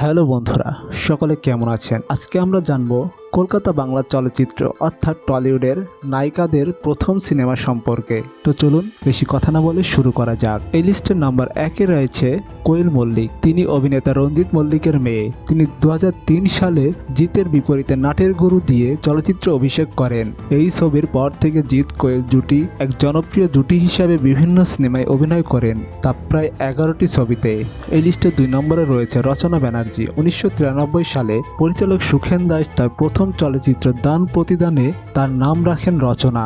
Hello বন্ধুরা সকলে কেমন আছেন? আজকে আমরা জানব কলকাতা বাংলা চলচ্চিত্র অর্থাৎ টলিউডের নায়িকাদের প্রথম সিনেমা সম্পর্কে। তো চলুন বেশি কথা না বলে শুরু করা যাক। এই লিস্টের নাম্বার একে রয়েছে কোয়েল মল্লিক। তিনি অভিনেতা রঞ্জিত মল্লিকের মেয়ে। তিনি দু হাজার তিন সালে জিতের বিপরীতে নাটের গুরু দিয়ে চলচ্চিত্র অভিষেক করেন। এই ছবির পর থেকে জিৎ, কোয়েল জুটি এক জনপ্রিয় জুটি হিসাবে বিভিন্ন সিনেমায় অভিনয় করেন, তা প্রায় এগারোটি ছবিতে। এই লিস্টে দুই নম্বরে রয়েছে রচনা ব্যানার্জি। উনিশশো তিরানব্বই সালে পরিচালক সুখেন দাস তার প্রথম চলচ্চিত্র দান প্রতিদানে তার নাম রাখেন রচনা।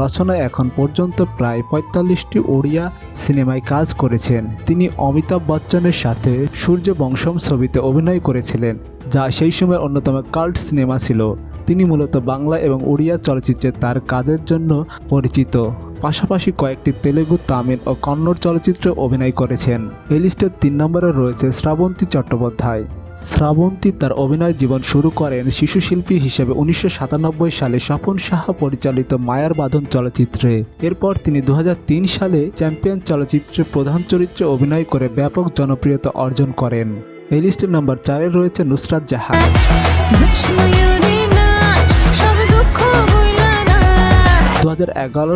রচনা এখন পর্যন্ত প্রায় পঁয়তাল্লিশটি ওড়িয়া সিনেমায় কাজ করেছেন। তিনি অমিতাভ বচ্চনের সাথে সূর্য বংশম ছবিতে অভিনয় করেছিলেন, যা সেই সময় অন্যতম কাল্ট সিনেমা ছিল। তিনি মূলত বাংলা এবং ওড়িয়া চলচ্চিত্রে তার কাজের জন্য পরিচিত। পাশাপাশি কয়েকটি তেলেগু, তামিল ও কন্নড় চলচ্চিত্রে অভিনয় করেছেন। এই লিস্টের তিন নম্বরে রয়েছে শ্রাবন্তী চট্টোপাধ্যায়। শ্রাবন্তী তার অভিনয় জীবন শুরু করেন শিশু শিল্পী হিসেবে উনিশশো সাতানব্বই সালে স্বপন সাহা পরিচালিত মায়ার বাঁধন চলচ্চিত্রে। এরপর তিনি দু হাজার তিন সালে চ্যাম্পিয়ন চলচ্চিত্রে প্রধান চরিত্রে অভিনয় করে ব্যাপক জনপ্রিয়তা অর্জন করেন। এই লিস্টের নাম্বার চারে রয়েছে নুসরাত জাহান।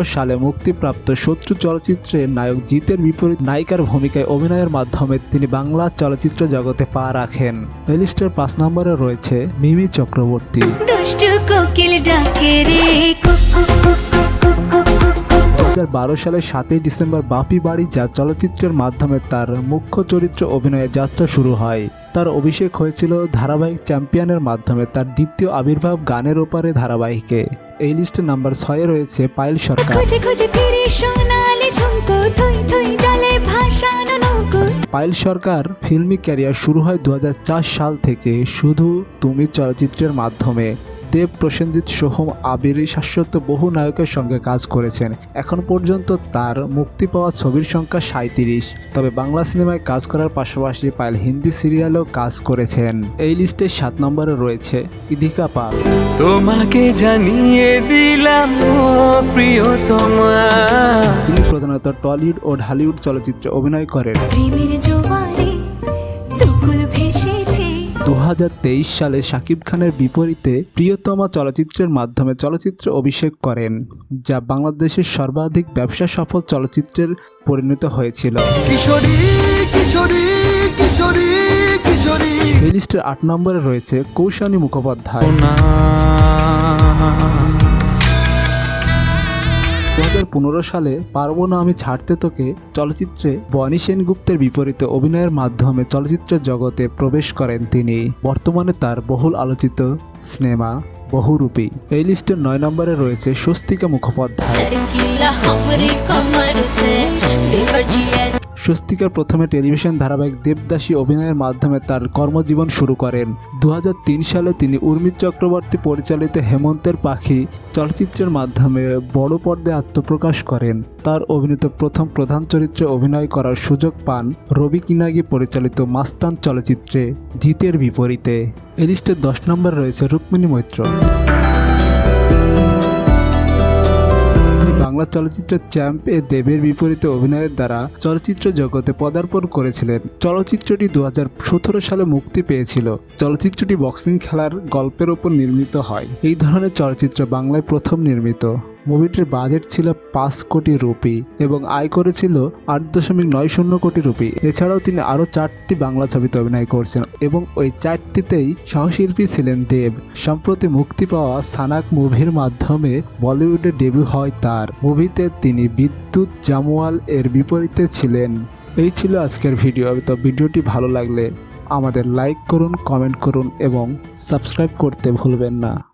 সালে মুক্তিপ্রাপ্ত শত্রু চলচ্চিত্রে নায়ক জিতের বিপরীত নায়িকার ভূমিকায় অভিনয়ের মাধ্যমে তিনি বাংলা চলচ্চিত্র জগতে পা রাখেন। লিস্টের পাঁচ নম্বরে রয়েছে মিমি চক্রবর্তী। দুষ্টু কোকিল ডাকে রে কুক কুক কুক কুক কুক কুক কুক দু সালের সাতই ডিসেম্বর বাপি বাড়ি যা চলচ্চিত্রের মাধ্যমে তার মুখ্য চরিত্রে অভিনয়ের যাত্রা শুরু হয়। তার অভিষেক হয়েছিল ধারাবাহিক চ্যাম্পিয়নের মাধ্যমে তার দ্বিতীয় আবির্ভাব গানের ওপারে ধারাবাহিকে। এই লিস্টে নাম্বার ছয়ে রয়েছে পায়েল সরকার। পায়েল সরকার ফিল্মি ক্যারিয়ার শুরু হয় দু হাজার চার সাল থেকে শুধু তুমি চলচ্চিত্রের মাধ্যমে। দেব প্রসেনজিৎ সোহম আবির শাশ্বত বহু নায়কের সঙ্গে কাজ করেছেন। এখন পর্যন্ত তার মুক্তি পাওয়া ছবির সংখ্যা সাঁত্রিশ তবে বাংলা সিনেমায় কাজ করার পাশাপাশি পায়েল হিন্দি সিরিয়ালেও কাজ করেছেন। এই লিস্টে সাত নম্বরে রয়েছে ইদিকা পাল। তোমাকে জানিয়ে দিলাম তিনি প্রধানত টলিউড ও ঢালিউড চলচ্চিত্রে অভিনয় করেন। দু হাজার তেইশ সালে শাকিব খানের বিপরীতে প্রিয়তমা চলচ্চিত্রের মাধ্যমে চলচ্চিত্র অভিষেক করেন যা বাংলাদেশের সর্বাধিক ব্যবসা সফল চলচ্চিত্রের পরিণত হয়েছিল। কিশোরী কিশোরী কিশোরী কিশোরী। লিস্টের আট নম্বরে রয়েছে কৌশানী মুখোপাধ্যায়। পনেরো সালে পারব না আমি ছাড়তে তোকে চলচ্চিত্রে বনি সেনগুপ্তের বিপরীতে অভিনয়ের মাধ্যমে চলচ্চিত্র জগতে প্রবেশ করেন তিনি। বর্তমানে তার বহুল আলোচিত সিনেমা বহুরূপী। এই লিস্টের নয় নম্বরে রয়েছে স্বস্তিকা মুখোপাধ্যায়। স্বস্তিকার প্রথমে টেলিভিশন ধারাবাহিক দেবদাসী অভিনয়ের মাধ্যমে তার কর্মজীবন শুরু করেন। দু হাজার তিন সালে তিনি উর্মিত চক্রবর্তী পরিচালিত হেমন্তের পাখি চলচ্চিত্রের মাধ্যমে বড় পর্দায় আত্মপ্রকাশ করেন। তার অভিনীত প্রথম প্রধান চরিত্রে অভিনয় করার সুযোগ পান রবি কিনাগি পরিচালিত মাস্তান চলচ্চিত্রে জিতের বিপরীতে। এ দশ নম্বর রয়েছে রুক্মিণী মৈত্র। বাংলা চলচ্চিত্র চ্যাম্প এ দেবের বিপরীতে অভিনয়ের দ্বারা চলচ্চিত্র জগতে পদার্পণ করেছিলেন। চলচ্চিত্রটি দু হাজার সতেরো সালে মুক্তি পেয়েছিল। চলচ্চিত্রটি বক্সিং খেলার গল্পের ওপর নির্মিত হয়। এই ধরনের চলচ্চিত্র বাংলায় প্রথম নির্মিত। মুভিটির বাজেট ছিল পাঁচ কোটি রুপি এবং আয় করেছিল আট দশমিক নয় শূন্য কোটি রুপি। এছাড়াও তিনি আরও চারটি বাংলা ছবিতে অভিনয় করছেন এবং ওই চারটিতেই সহশিল্পী ছিলেন দেব। সম্প্রতি মুক্তি পাওয়া সানাক মুভির মাধ্যমে বলিউডে ডেবিউ হয় তার। মুভিতে তিনি বিদ্যুৎ জামওয়াল এর বিপরীতে ছিলেন। এই ছিল আজকের ভিডিও। তো ভিডিওটি ভালো লাগলে আমাদের লাইক করুন, কমেন্ট করুন এবং সাবস্ক্রাইব করতে ভুলবেন না।